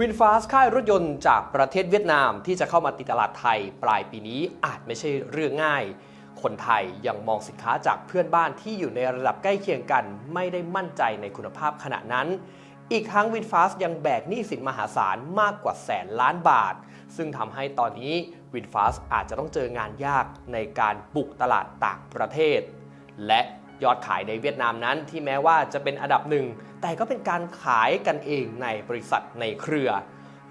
วินฟาสค่ายรถยนต์จากประเทศเวียดนามที่จะเข้ามาตีตลาดไทย ปลายปีนี้อาจไม่ใช่เรื่องง่าย คนไทยยังมองสินค้าจากเพื่อนบ้านที่อยู่ในระดับใกล้เคียงกัน ไม่ได้มั่นใจในคุณภาพขณะนั้น อีกทั้งวินฟาสยังแบกหนี้สินมหาศาลมากกว่าแสนล้านบาท ซึ่งทำให้ตอนนี้วินฟาสอาจจะต้องเจองานยากในการบุกตลาดต่างประเทศ และยอดขายในเวียดนามนั้นที่แม้ว่าจะเป็นอันดับหนึ่ง แต่ก็เป็นการขายกันเองในบริษัทในเครือ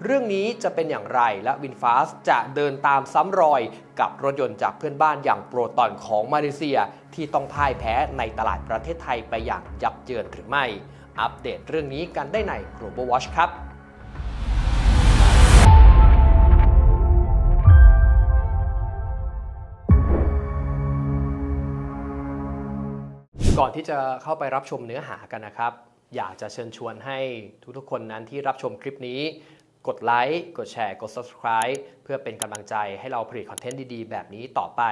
เรื่องนี้จะเป็นอย่างไรและวินฟาสจะเดินตามซ้ำรอยกับรถยนต์จากเพื่อนบ้านอย่างโปรตอนของมาเลเซีย ที่ต้องพ่ายแพ้ในตลาดประเทศไทยไปอย่างยับเยินหรือไม่ อัปเดตเรื่องนี้กันได้ใน Global Watch ครับก่อนที่จะเข้าไปรับชมเนื้อหากันนะครับ อยากจะเชิญชวนให้ทุกๆคนนั้นที่รับชมคลิปนี้ กดไลค์กดแชร์กด subscribe เพื่อเป็นกำลังใจให้เราผลิตคอนเทนต์ดีๆ แบบนี้ต่อไป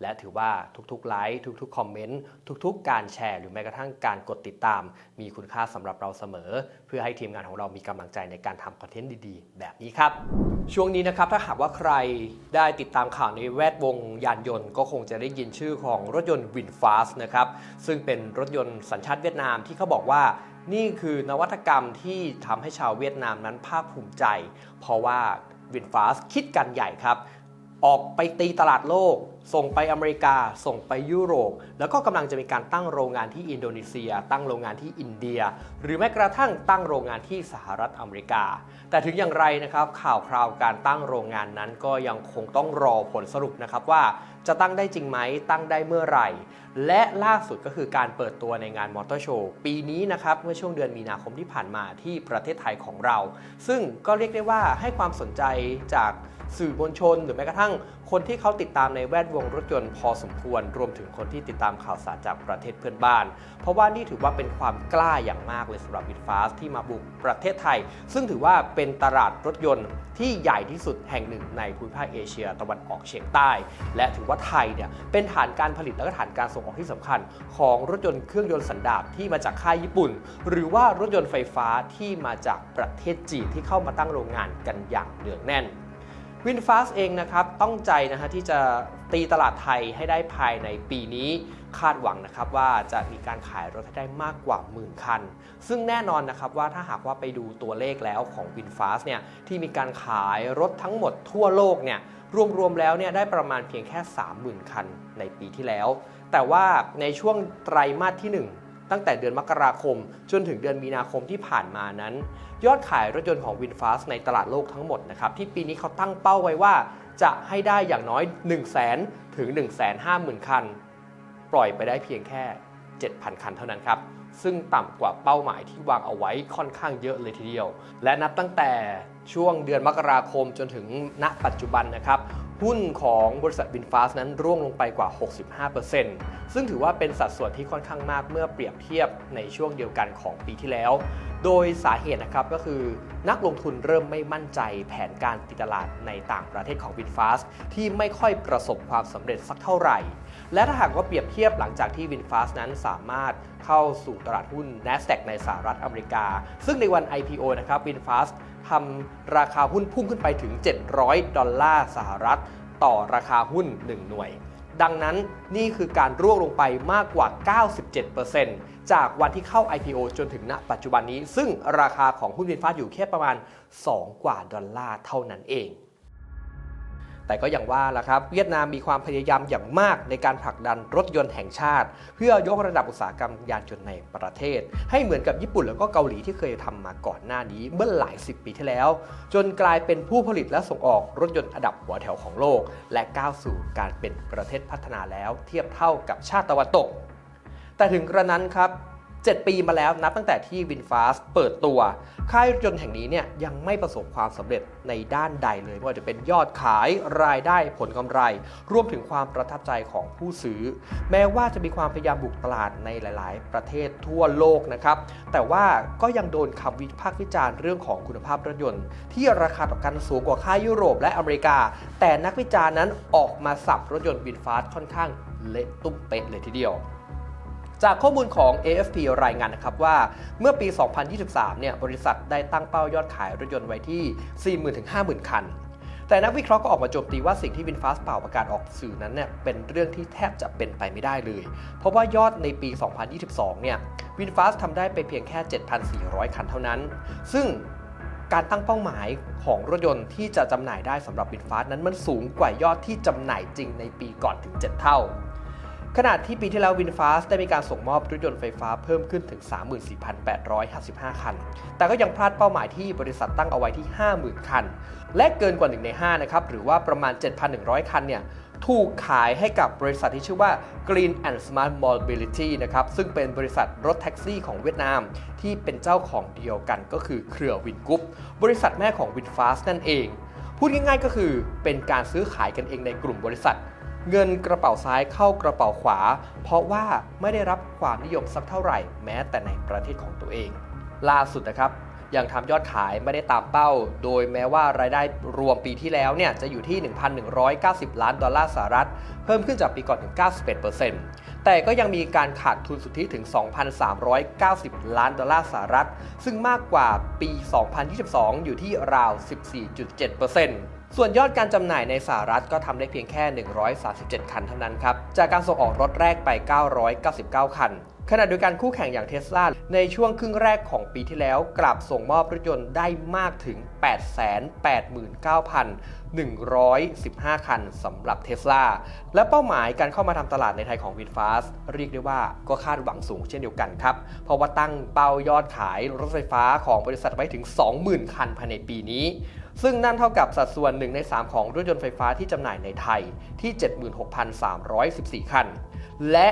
และถือว่าทุกๆไลค์ทุกๆคอมเมนต์ทุกๆ การแชร์ หรือแม้กระทั่งการกดติดตาม มีคุณค่าสำหรับเราเสมอ เพื่อให้ทีมงานของเรามีกำลังใจในการทำคอนเทนต์ดีๆ แบบนี้ครับ ช่วงนี้นะครับถ้าหากว่าใครได้ติดตามข่าวในแวดวงยานยนต์ ก็คงจะได้ยินชื่อของรถยนต์ VinFast นะครับซึ่งเป็นรถยนต์สัญชาติเวียดนามที่เขาบอกว่า นี่คือนวัตกรรมที่ทำให้ชาวเวียดนามนั้นภาคภูมิใจ เพราะว่า VinFast คิดกันใหญ่ครับ ออกไปตีตลาดโลก ส่งไปอเมริกา ส่งไปยุโรป แล้วก็กำลังจะมีการตั้งโรงงานที่อินโดนีเซีย ตั้งโรงงานที่อินเดีย หรือแม้กระทั่งตั้งโรงงานที่สหรัฐอเมริกา แต่ถึงอย่างไรนะครับข่าวคราวการตั้งโรงงานนั้นก็ยังคงต้องรอผลสรุปนะครับว่า จะตั้งได้จริงไหมตั้งได้เมื่อไหร่ และล่าสุดก็คือการเปิดตัวในงานมอเตอร์โชว์ปีนี้นะครับ เมื่อช่วงเดือนมีนาคมที่ผ่านมาที่ประเทศไทยของเรา ซึ่งก็เรียกได้ว่าให้ความสนใจจาก สื่อมวลชน หรือแม้กระทั่งคนที่เขาติดตามในแวดวงรถยนต์พอสมควร รวมถึงคนที่ติดตามข่าวสารจากประเทศเพื่อนบ้าน เพราะว่านี่ถือว่าเป็นความกล้าอย่างมากเลยสำหรับวินฟาสที่มาบุกประเทศไทย ซึ่งถือว่าเป็นตลาดรถยนต์ที่ใหญ่ที่สุดแห่งหนึ่งในภูมิภาคเอเชียตะวันออกเฉียงใต้ และถือว่าไทยเนี่ยเป็นฐานการผลิตและก็ฐานการส่งออกที่สำคัญ ของรถยนต์เครื่องยนต์สันดาปที่มาจากค่ายญี่ปุ่น หรือว่ารถยนต์ไฟฟ้าที่มาจากประเทศจีนที่เข้ามาตั้งโรงงานกันอย่างเนืองแน่น วินฟาสเองนะครับต้องใจนะฮะที่จะตีตลาดไทยให้ได้ภายในปีนี้คาดหวังนะครับว่าจะมีการขายรถให้ได้มากกว่าหมื่นคัน ซึ่งแน่นอนนะครับว่าถ้าหากว่าไปดูตัวเลขแล้วของ w i n f a s t เนี่ยที่มีการขายรถทั้งหมดทั่วโลกเนี่ยรวมๆแล้วเนี่ยได้ประมาณเพียงแค่ 30,000 คันในปีที่แล้ว แต่ว่าในช่วงไตรมาสที่ 1 ตั้งแต่เดือนมกราคม จนถึงเดือนมีนาคมที่ผ่านมานั้น ยอดขายรถยนต์ของ VinFast ในตลาดโลกทั้งหมดนะครับที่ปีนี้เขาตั้งเป้าไว้ว่าจะให้ได้อย่างน้อย 1 0 0 0 0แถึง 1 5 0 0 0 0 คัน ปล่อยไปได้เพียงแค่ 7,000 คันเท่านั้นครับ ซึ่งต่ำกว่าเป้าหมายที่วางเอาไว้ค่อนข้างเยอะเลยทีเดียว และนับตั้งแต่ช่วงเดือนมกราคมจนถึงณปัจจุบันนะครับหุ้นของบริษัทบินฟาสนั้นร่วงลงไปกว่า 65%ซึ่งถือว่าเป็นสัดส่วนที่ค่อนข้างมากเมื่อเปรียบเทียบในช่วงเดียวกันของปีที่แล้ว โดยสาเหตุนะครับก็คือนักลงทุนเริ่มไม่มั่นใจแผนการติดตลาดในต่างประเทศของ w i n f a s t ที่ไม่ค่อยประสบความสำเร็จสักเท่าไหร่ และถ้าหากว่าเปรียบเทียบหลังจากที่ w i n f a s t นั้นสามารถเข้าสู่ตลาดหุ้น NASDAQ ในสหรัฐอเมริกา ซึ่งในวัน IPO นะครับ w i n f a s t ทำราคาหุ้นพุ่งขึ้นไปถึง 700 ดอลลาร์สหรัฐ ต่อราคาหุ้น 1 หน่วย ดังนั้นนี่คือการร่วงลงไปมากกว่า 97%จากวันที่เข้า IPO จนถึงณปัจจุบันนี้ ซึ่งราคาของหุ้นวินฟ้าอยู่แค่ประมาณ 2 กว่าดอลลาร์เท่านั้นเอง แต่ก็อย่างว่าละครับ เวียดนามมีความพยายามอย่างมากในการผลักดันรถยนต์แห่งชาติ เพื่อยกระดับอุตสาหกรรมยานยนต์ในประเทศ ให้เหมือนกับญี่ปุ่นแล้วก็เกาหลีที่เคยทำมาก่อนหน้านี้เมื่อหลายสิบปีที่แล้ว จนกลายเป็นผู้ผลิตและส่งออกรถยนต์อันดับหัวแถวของโลก และก้าวสู่การเป็นประเทศพัฒนาแล้ว เทียบเท่ากับชาติตะวันตก แต่ถึงกระนั้นครับ 7 ปีมาแล้วนับตั้งแต่ที่ VinFast เปิดตัว ค่ายรถยนต์แห่งนี้เนี่ยยังไม่ประสบความสำเร็จในด้านใดเลยไม่ว่าจะเป็นยอดขายรายได้ผลกำไร รวมถึงความประทับใจของผู้ซื้อ แม้ว่าจะมีความพยายามบุกตลาดในหลาย ๆ ประเทศทั่วโลกนะครับ แต่ว่าก็ยังโดนคำวิพากษ์วิจารณ์เรื่องของคุณภาพรถยนต์ ที่ราคาต่อกันสูงกว่าค่ายยุโรปและอเมริกา แต่นักวิจารณ์นั้นออกมาสับรถยนต์ VinFast ค่อนข้างเละตุ้มเป๊ะเลยทีเดียว จากข้อมูลของ AFP รายงานนะครับว่าเมื่อปี 2023 เนี่ยบริษัทได้ตั้งเป้ายอดขายรถยนต์ไว้ที่ 40,000ถึง50,000 คัน แต่นักวิเคราะห์ก็ออกมาโจมตีว่าสิ่งที่วินฟาสเป่าประกาศออกสื่อนั้นเนี่ยเป็นเรื่องที่แทบจะเป็นไปไม่ได้เลย เพราะว่ายอดในปี 2022 เนี่ยวินฟาสทำได้ไปเพียงแค่ 7,400 คันเท่านั้น ซึ่งการตั้งเป้าหมายของรถยนต์ที่จะจำหน่ายได้สำหรับวินฟาสนั้นมันสูงกว่ายอดที่จำหน่ายจริงในปีก่อนถึง 7 เท่า ขณะที่ปีที่แล้ววินฟาสได้มีการส่งมอบรถยนต์ไฟฟ้าเพิ่มขึ้นถึง 34,855 คัน แต่ก็ยังพลาดเป้าหมายที่บริษัทตั้งเอาไว้ที่ 50,000 คัน และเกินกว่า 1 ใน 5 นะครับ หรือว่าประมาณ 7,100 คันเนี่ยถูกขายให้กับบริษัทที่ชื่อว่า Green and Smart Mobility นะครับ ซึ่งเป็นบริษัทรถแท็กซี่ของเวียดนาม ที่เป็นเจ้าของเดียวกันก็คือเครือวินกุ๊ปบริษัทแม่ของวินฟาสนั่นเอง พูดง่ายๆก็คือเป็นการซื้อขายกันเองในกลุ่มบริษัท เงินกระเป๋าซ้ายเข้ากระเป๋าขวา เพราะว่าไม่ได้รับความนิยมสักเท่าไหร่แม้แต่ในประเทศของตัวเอง ล่าสุดนะครับยังทำยอดขายไม่ได้ตามเป้า โดยแม้ว่ารายได้รวมปีที่แล้วเนี่ยจะอยู่ที่ 1,190 ล้านดอลลาร์สหรัฐ เพิ่มขึ้นจากปีก่อนถึง 91% แต่ก็ยังมีการขาดทุนสุทธิถึง 2,390 ล้านดอลลาร์สหรัฐ ซึ่งมากกว่าปี 2022 อยู่ที่ราว 14.7%ส่วนยอดการจำหน่ายในสหรัฐก็ทำได้เพียงแค่ 137 คันเท่านั้นครับ จากการส่งออกรถแรกไป 999 คัน ขณะเดียวกันคู่แข่งอย่างเทสลาในช่วงครึ่งแรกของปีที่แล้ว กลับส่งมอบรถยนต์ได้มากถึง 889,115 คันสำหรับเทสลาและเป้าหมายการเข้ามาทำตลาดในไทยของวินฟาสเรียกได้ว่าก็คาดหวังสูงเช่นเดียวกันครับ เพราะว่าตั้งเป้ายอดขายรถไฟฟ้าของบริษัทไว้ถึง 20,000 คันภายในปีนี้ซึ่งนั่นเท่ากับสัดส่วน 1 ใน 3 ของรถยนต์ไฟฟ้าที่จำหน่ายในไทยที่ 76,314 คัน และ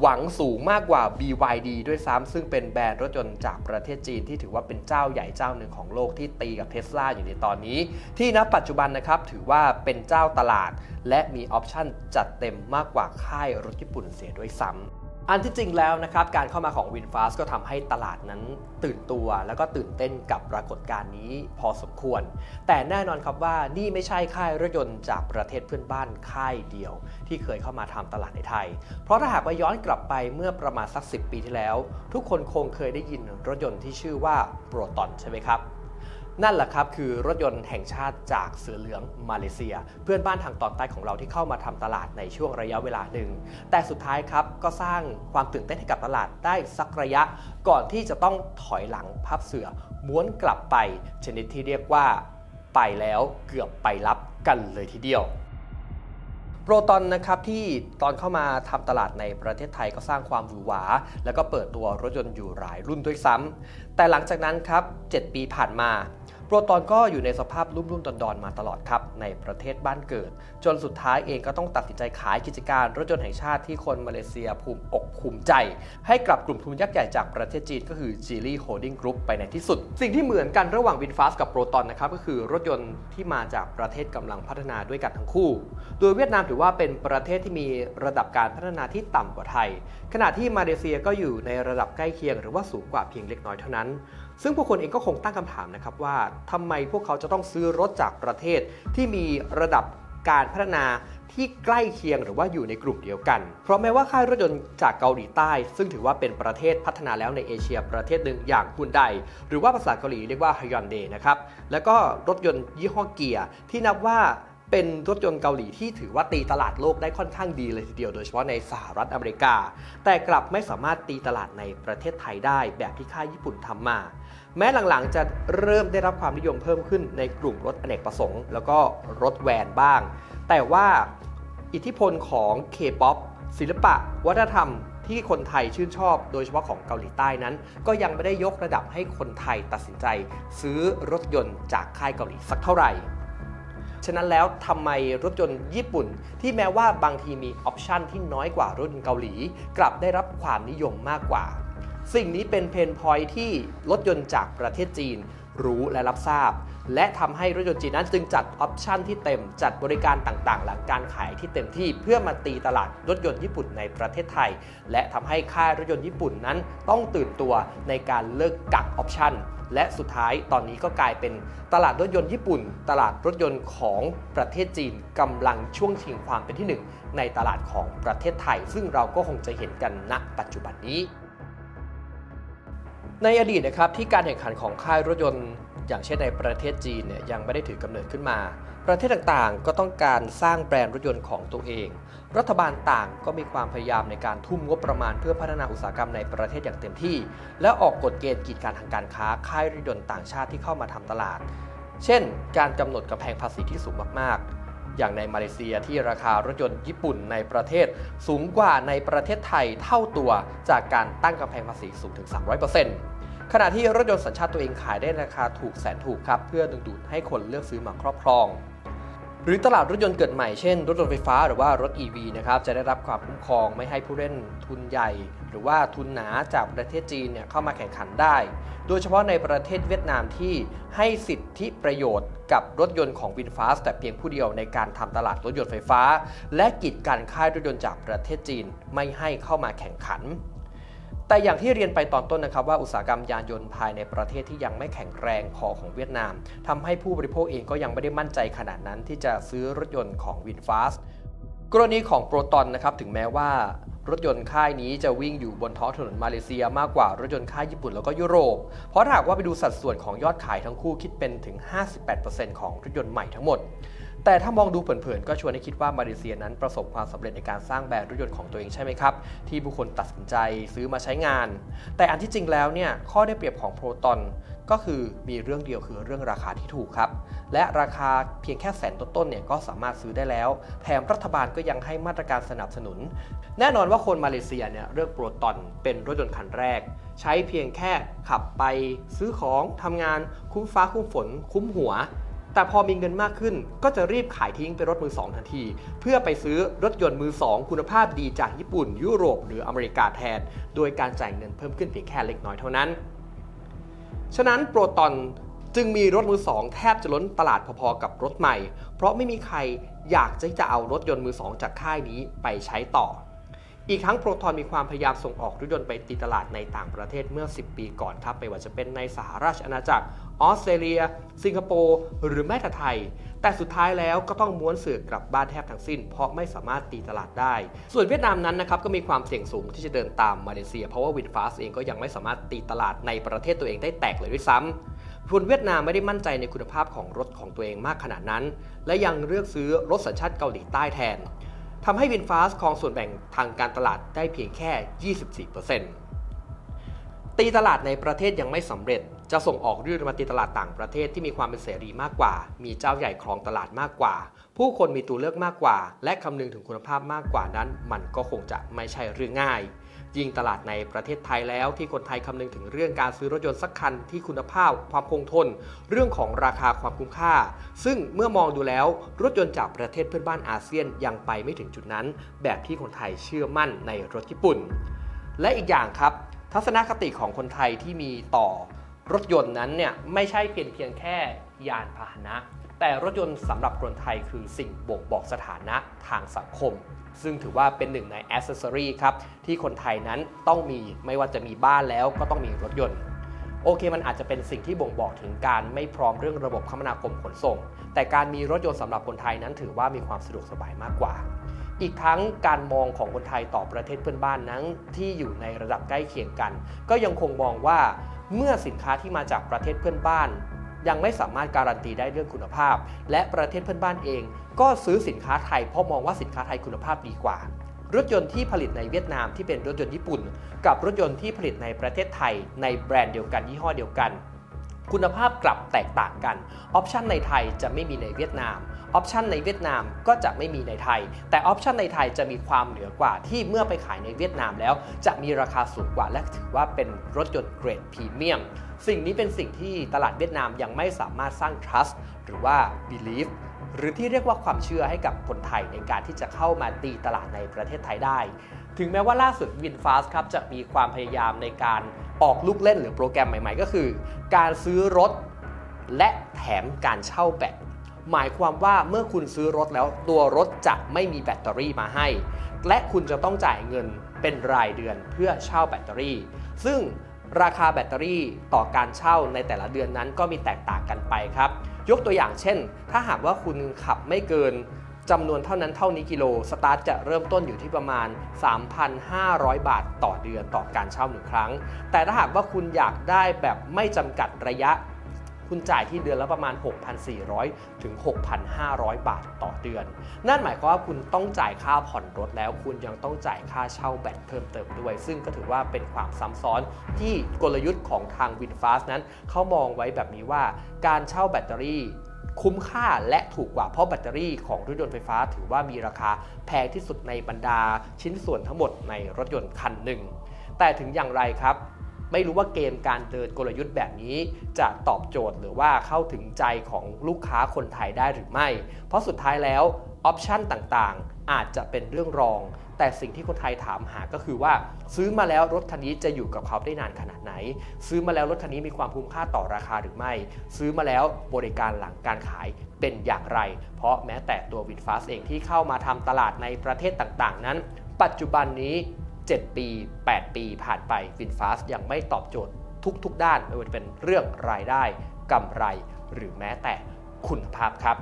หวังสูงมากกว่า BYD ด้วยซ้ำซึ่งเป็นแบรนด์รถยนต์จากประเทศจีนที่ถือว่าเป็นเจ้าใหญ่เจ้าหนึ่งของโลกที่ตีกับเทสลาอยู่ในตอนนี้ ที่ณปัจจุบันนะครับถือว่าเป็นเจ้าตลาด และมีออปชั่นจัดเต็มมากกว่าค่ายรถญี่ปุ่นเสียด้วยซ้ำ อันที่จริงแล้วนะครับการเข้ามาของ WinFast ก็ทำให้ตลาดนั้นตื่นตัว แล้วก็ตื่นเต้นกับปรากฏการณ์นี้พอสมควร แต่แน่นอนครับว่านี่ไม่ใช่ค่ายรถยนต์จากประเทศเพื่อนบ้านค่ายเดียว ที่เคยเข้ามาทำตลาดในไทย เพราะถ้าหากว่าย้อนกลับไปเมื่อประมาณสัก 10 ปีที่แล้ว ทุกคนคงเคยได้ยินรถยนต์ที่ชื่อว่าโปรตอนใช่ไหมครับ นั่นแหละครับคือรถยนต์แห่งชาติจากเสือเหลืองมาเลเซีย เพื่อนบ้านทางตอนใต้ของเราที่เข้ามาทำตลาดในช่วงระยะเวลาหนึ่ง แต่สุดท้ายครับก็สร้างความตื่นเต้นให้กับตลาดได้สักระยะ ก่อนที่จะต้องถอยหลังพับเสือม้วนกลับไป ชนิดที่เรียกว่า ไปแล้วเกือบไปรับกันเลยทีเดียวโปรตอนนะครับที่ตอนเข้ามาทำตลาดในประเทศไทยก็สร้างความหวือหวา แล้วก็เปิดตัวรถยนต์อยู่หลายรุ่นด้วยซ้ำแต่หลังจากนั้นครับ 7 ปีผ่านมา โปรตอนก็อยู่ในสภาพรุ่มรุ่มดอนๆมาตลอดครับ ในประเทศบ้านเกิด จนสุดท้ายเองก็ต้องตัดสินใจขายกิจการรถยนต์แห่งชาติที่คนมาเลเซียภูมิอกภูมิใจ ให้กลับกลุ่มทุนยักษ์ใหญ่จากประเทศจีนก็คือ Geely Holding Group ไปในที่สุด สิ่งที่เหมือนกันระหว่าง VinFast กับโปรตอนนะครับก็คือรถยนต์ที่มาจากประเทศกำลังพัฒนาด้วยกันทั้งคู่ โดยเวียดนามถือว่าเป็นประเทศที่มีระดับการพัฒนาที่ต่ำกว่าไทย ขณะที่มาเลเซียก็อยู่ในระดับใกล้เคียง หรือว่าสูงกว่าเพียงเล็กน้อยเท่านั้น ซึ่งผู้คนเองก็คงตั้งคำถามนะครับว่าทำไมพวกเขาจะต้องซื้อรถจากประเทศที่มีระดับการพัฒนาที่ใกล้เคียงหรือว่าอยู่ในกลุ่มเดียวกัน เพราะแม้ว่าค่ายรถยนต์จากเกาหลีใต้ ซึ่งถือว่าเป็นประเทศพัฒนาแล้วในเอเชียประเทศหนึ่งอย่างฮุนไดหรือว่าภาษาเกาหลีเรียกว่าฮยอนเดนะครับ แล้วก็รถยนต์ยี่ห้อเกียร์ที่นับว่า เป็นรถยนต์เกาหลีที่ถือว่าตีตลาดโลกได้ค่อนข้างดีเลยทีเดียว โดยเฉพาะในสหรัฐอเมริกา แต่กลับไม่สามารถตีตลาดในประเทศไทยได้แบบที่ค่ายญี่ปุ่นทำมา แม้หลังๆ จะเริ่มได้รับความนิยมเพิ่มขึ้นในกลุ่มรถอเนกประสงค์ แล้วก็รถแวนบ้าง แต่ว่าอิทธิพลของ K-POP ศิลปะ วัฒนธรรมที่คนไทยชื่นชอบโดยเฉพาะของเกาหลีใต้นั้น ก็ยังไม่ได้ยกระดับให้คนไทยตัดสินใจ ซื้อรถยนต์จากค่ายเกาหลีสักเท่าไหร่ ฉะนั้นแล้วทำไมรถยนต์ญี่ปุ่น ที่แม้ว่าบางทีมีออปชันที่น้อยกว่ารถยนต์เกาหลี กลับได้รับความนิยมมากกว่า สิ่งนี้เป็นเพนพอยที่รถยนต์จากประเทศจีน รู้และรับทราบ และทำให้รถยนต์จีนนั้นจึงจัดออปชันที่เต็มจัดบริการต่างๆ หลังการขายที่เต็มที่เพื่อมาตีตลาดรถยนต์ญี่ปุ่นในประเทศไทย และทำให้ค่ายรถยนต์ญี่ปุ่นนั้นต้องตื่นตัวในการเลิกกักออปชันและสุดท้ายตอนนี้ก็กลายเป็นตลาดรถยนต์ญี่ปุ่น ตลาดรถยนต์ของประเทศจีนกำลังช่วงชิงความเป็นที่หนึ่งในตลาดของประเทศไทย ซึ่งเราก็คงจะเห็นกันณปัจจุบันนี้ ในอดีตนะครับที่การแข่งขันของค่ายรถยนต์ อย่างเช่นในประเทศจีนเนี่ยยังไม่ได้ถือกำเนิดขึ้นมา ประเทศต่างๆ ก็ต้องการสร้างแบรนด์รถยนต์ของตัวเอง รัฐบาลต่างก็มีความพยายามในการทุ่มงบประมาณเพื่อพัฒนาอุตสาหกรรมในประเทศอย่างเต็มที่ และออกกฎเกณฑ์กีดการทางการค้าค่ายรถยนต์ต่างชาติที่เข้ามาทำตลาด เช่น การกำหนดกำแพงภาษีที่สูงมากๆ อย่างในมาเลเซียที่ราคารถยนต์ญี่ปุ่นในประเทศ สูงกว่าในประเทศไทยเท่าตัวจากการตั้งกำแพงภาษีสูงถึง 300%ขณะที่รถยนต์สัญชาติตัวเองขายได้ราคาถูกแสนถูกครับ เพื่อดึงดูดให้คนเลือกซื้อมาครอบครอง หรือตลาดรถยนต์เกิดใหม่เช่น รถยนต์ไฟฟ้าหรือว่ารถ EV นะครับจะได้รับความคุ้มครองไม่ให้ผู้เล่นทุนใหญ่ หรือว่าทุนหนาจากประเทศจีนเนี่ยเข้ามาแข่งขันได้ โดยเฉพาะในประเทศเวียดนามที่ให้สิทธิประโยชน์กับรถยนต์ของวินฟาสแต่เพียงผู้เดียวในการทำตลาดรถยนต์ไฟฟ้า และกีดการค่ายรถยนต์จากประเทศจีนไม่ให้เข้ามาแข่งขัน แต่อย่างที่เรียนไปตอนต้นนะครับว่าอุตสาหกรรมยานยนต์ภายในประเทศที่ยังไม่แข็งแรงพอของเวียดนามทำให้ผู้บริโภคเองก็ยังไม่ได้มั่นใจขนาดนั้นที่จะซื้อรถยนต์ของวินฟาสกรณีของโปรตอนนะครับถึงแม้ว่ารถยนต์ค่ายนี้จะวิ่งอยู่บนท้องถนนมาเลเซียมากกว่ารถยนต์ค่ายญี่ปุ่นแล้วก็ยุโรป เพราะหากว่าไปดูสัดส่วนของยอดขายทั้งคู่คิดเป็นถึง 58%ของรถยนต์ใหม่ทั้งหมด แต่ถ้ามองดูเผินๆ ก็ชวนให้คิดว่ามาเลเซียนั้นประสบความสำเร็จในการสร้างแบรนด์รถยนต์ของตัวเองใช่ไหมครับ ที่ผู้คนตัดสินใจซื้อมาใช้งาน แต่อันที่จริงแล้วเนี่ยข้อได้เปรียบของโปรตอนก็คือมีเรื่องเดียวคือเรื่องราคาที่ถูกครับ และราคาเพียงแค่แสนต้นๆเนี่ยก็สามารถซื้อได้แล้ว แถมรัฐบาลก็ยังให้มาตรการสนับสนุน แน่นอนว่าคนมาเลเซียเนี่ยเลือกโปรตอนเป็นรถยนต์คันแรก ใช้เพียงแค่ขับไปซื้อของทำงานคุ้มฟ้าคุ้มฝนคุ้มหัว แต่พอมีเงินมากขึ้นก็จะรีบขายทิ้งเป็นรถมือสองทันที เพื่อไปซื้อรถยนต์มือสองคุณภาพดีจากญี่ปุ่น ยุโรปหรืออเมริกาแทน โดยการจ่ายเงินเพิ่มขึ้นเพียงแค่เล็กน้อยเท่านั้น ฉะนั้นโปรตอนจึงมีรถมือสองแทบจะล้นตลาดพอๆกับรถใหม่ เพราะไม่มีใครอยากจะจะเอารถยนต์มือสองจากค่ายนี้ไปใช้ต่อ อีกทั้งโปรตอนมีความพยายามส่งออกรถยนต์ไปตีตลาดในต่างประเทศเมื่อ 10 ปีก่อนครับไม่ว่าจะเป็นในสหราชอาณาจักร ออสเตรเลีย สิงคโปร์ หรือแม้แต่ไทย แต่สุดท้ายแล้วก็ต้องม้วนเสือกกลับบ้านแทบทั้งสิ้น เพราะไม่สามารถตีตลาดได้ ส่วนเวียดนามนั้นนะครับก็มีความเสี่ยงสูงที่จะเดินตามมาเลเซีย เพราะว่าวินฟาสเองก็ยังไม่สามารถตีตลาดในประเทศตัวเองได้แตกเลยด้วยซ้ำคนเวียดนามไม่ได้มั่นใจในคุณภาพของรถของตัวเองมากขนาดนั้น และยังเลือกซื้อรถสัญชาติเกาหลีใต้แทนทำให้วินฟาสครองส่วนแบ่งทางการตลาดได้เพียงแค่ 24%ตีตลาดในประเทศยังไม่สำเร็จ จะส่งออกเรื่นมาตีตลาดต่างประเทศที่มีความเป็นเสรีมากกว่า มีเจ้าใหญ่ครองตลาดมากกว่า ผู้คนมีตัวเลือกมากกว่า และคำนึงถึงคุณภาพมากกว่านั้น มันก็คงจะไม่ใช่เรื่องง่าย ยิ่งตลาดในประเทศไทยแล้วที่คนไทยคำนึงถึงเรื่องการซื้อรถยนต์สักคันที่คุณภาพ ความคงทน เรื่องของราคาความคุ้มค่า ซึ่งเมื่อมองดูแล้วรถยนต์จากประเทศเพื่อนบ้านอาเซียนยังไปไม่ถึงจุดนั้น แบบที่คนไทยเชื่อมั่นในรถญี่ปุ่น และอีกอย่างครับ ทัศนคติของคนไทยที่มีต่อ รถยนต์นั้นเนี่ยไม่ใช่เพียงเพียงแค่ยานพาหนะ แต่รถยนต์สำหรับคนไทยคือสิ่งบ่งบอกสถานะทางสังคม ซึ่งถือว่าเป็นหนึ่งในแอ c เซสซอรีครับ ที่คนไทยนั้นต้องมีไม่ว่าจะมีบ้านแล้วก็ต้องมีรถยนต์โอเคมันอาจจะเป็นสิ่งที่บ่งบอกถึงการไม่พร้อมเรื่องระบบคมนาคมขนส่ง แต่การมีรถยนต์สำหรับคนไทยนั้นถือว่ามีความสะดวกสบายมากกว่า อีกทั้งการมองของคนไทยต่อประเทศเพื่อนบ้านนั้นที่อยู่ในระดับใกล้เคียงกัน ก็ยังคงมองว่า เมื่อสินค้าที่มาจากประเทศเพื่อนบ้าน ยังไม่สามารถการันตีได้เรื่องคุณภาพ และประเทศเพื่อนบ้านเอง ก็ซื้อสินค้าไทยเพราะมองว่าสินค้าไทยคุณภาพดีกว่ารถยนต์ที่ผลิตในเวียดนามที่เป็นรถยนต์ญี่ปุ่น กับรถยนต์ที่ผลิตในประเทศไทย ในแบรนด์เดียวกันยี่ห้อเดียวกัน คุณภาพกลับแตกต่างกัน ออปชันในไทยจะไม่มีในเวียดนาม ออปชันในเวียดนามก็จะไม่มีในไทย แต่ออปชันในไทยจะมีความเหนือกว่าที่เมื่อไปขายในเวียดนามแล้ว จะมีราคาสูงกว่าและถือว่าเป็นรถยนต์เกรดพรีเมียมสิ่งนี้เป็นสิ่งที่ตลาดเวียดนามยังไม่สามารถสร้าง trust หรือว่า belief หรือที่เรียกว่าความเชื่อให้กับคนไทยในการที่จะเข้ามาตีตลาดในประเทศไทยได้ ถึงแม้ว่าล่าสุด WinFast ครับจะมีความพยายามในการออกลูกเล่นหรือโปรแกรมใหม่ๆ ก็คือ การซื้อรถและแถมการเช่าแบต หมายความว่าเมื่อคุณซื้อรถแล้วตัวรถจะไม่มีแบตเตอรี่มาให้ และคุณจะต้องจ่ายเงินเป็นรายเดือนเพื่อเช่าแบตเตอรี่ ซึ่งราคาแบตเตอรี่ต่อการเช่าในแต่ละเดือนนั้นก็มีแตกต่างกันไปครับ ยกตัวอย่างเช่น ถ้าหากว่าคุณขับไม่เกินจำนวนเท่านั้นเท่านี้กิโล สตาร์ทจะเริ่มต้นอยู่ที่ประมาณ 3,500 บาทต่อเดือนต่อการเช่าหนึ่งครั้ง แต่ถ้าหากว่าคุณอยากได้แบบไม่จำกัดระยะ คุณจ่ายที่เดือนละประมาณ 6,400 ถึง 6,500 บาทต่อเดือน นั่นหมายความว่าคุณต้องจ่ายค่าผ่อนรถแล้ว คุณยังต้องจ่ายค่าเช่าแบตเพิ่มเติมด้วย ซึ่งก็ถือว่าเป็นความซ้ำซ้อนที่กลยุทธ์ของทาง WinFast นั้นเขามองไว้แบบนี้ว่า การเช่าแบตเตอรี่คุ้มค่าและถูกกว่าเพราะแบตเตอรี่ของรถยนต์ไฟฟ้าถือว่ามีราคาแพงที่สุดในบรรดาชิ้นส่วนทั้งหมดในรถยนต์คันหนึ่ง แต่ถึงอย่างไรครับ ไม่รู้ว่าเกมการเดินกลยุทธ์แบบนี้ จะตอบโจทย์หรือว่าเข้าถึงใจของลูกค้าคนไทยได้หรือไม่ เพราะสุดท้ายแล้วออปชันต่างๆ อาจจะเป็นเรื่องรอง แต่สิ่งที่คนไทยถามหาก็คือว่า ซื้อมาแล้วรถคันนี้จะอยู่กับเขาได้นานขนาดไหน ซื้อมาแล้วรถคันนี้มีความคุ้มค่าต่อราคาหรือไม่ ซื้อมาแล้วบริการหลังการขายเป็นอย่างไร เพราะแม้แต่ตัว VinFast เองที่เข้ามาทำตลาดในประเทศต่างๆ นั้น ปัจจุบันนี้ 7 ปี 8 ปีผ่านไป VinFast ยังไม่ตอบโจทย์ทุกๆด้านไม่ว่าจะเป็นเรื่องรายได้กำไร หรือแม้แต่คุณภาพครับ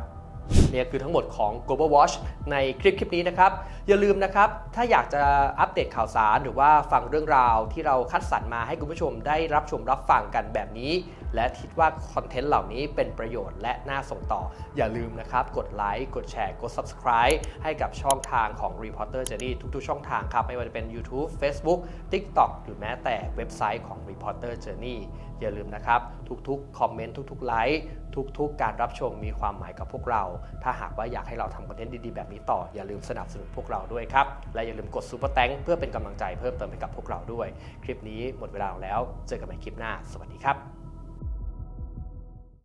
เนี่ยคือทั้งหมดของ Global Watch ในคลิปคลิปนี้นะครับ อย่าลืมนะครับ ถ้าอยากจะอัปเดตข่าวสารหรือว่าฟังเรื่องราวที่เราคัดสรรมาให้คุณผู้ชมได้รับชมรับฟังกันแบบนี้ และคิดว่าคอนเทนต์เหล่านี้เป็นประโยชน์และน่าส่งต่อ อย่าลืมนะครับ กดไลค์กดแชร์กด Subscribe ให้กับช่องทางของ Reporter Journey ทุกๆ ช่องทางครับ ไม่ว่าจะเป็น YouTube Facebook TikTok หรือแม้แต่เว็บไซต์ของ Reporter Journey อย่าลืมนะครับ ทุกๆ คอมเมนต์ทุกๆ ไลค์ทุกๆ การรับชมมีความหมายกับพวกเรา ถ้าหากว่าอยากให้เราทำคอนเทนต์ดีๆ แบบนี้ต่อ อย่าลืมสนับสนุนพวกเราด้วยครับ และอย่าลืมกดซูเปอร์แตงเพื่อเป็นกำลังใจเพิ่มเติมให้กับพวกเราด้วย คลิปนี้หมดเวลาแล้ว เจอกันใหม่คลิปหน้า สวัสดีครับ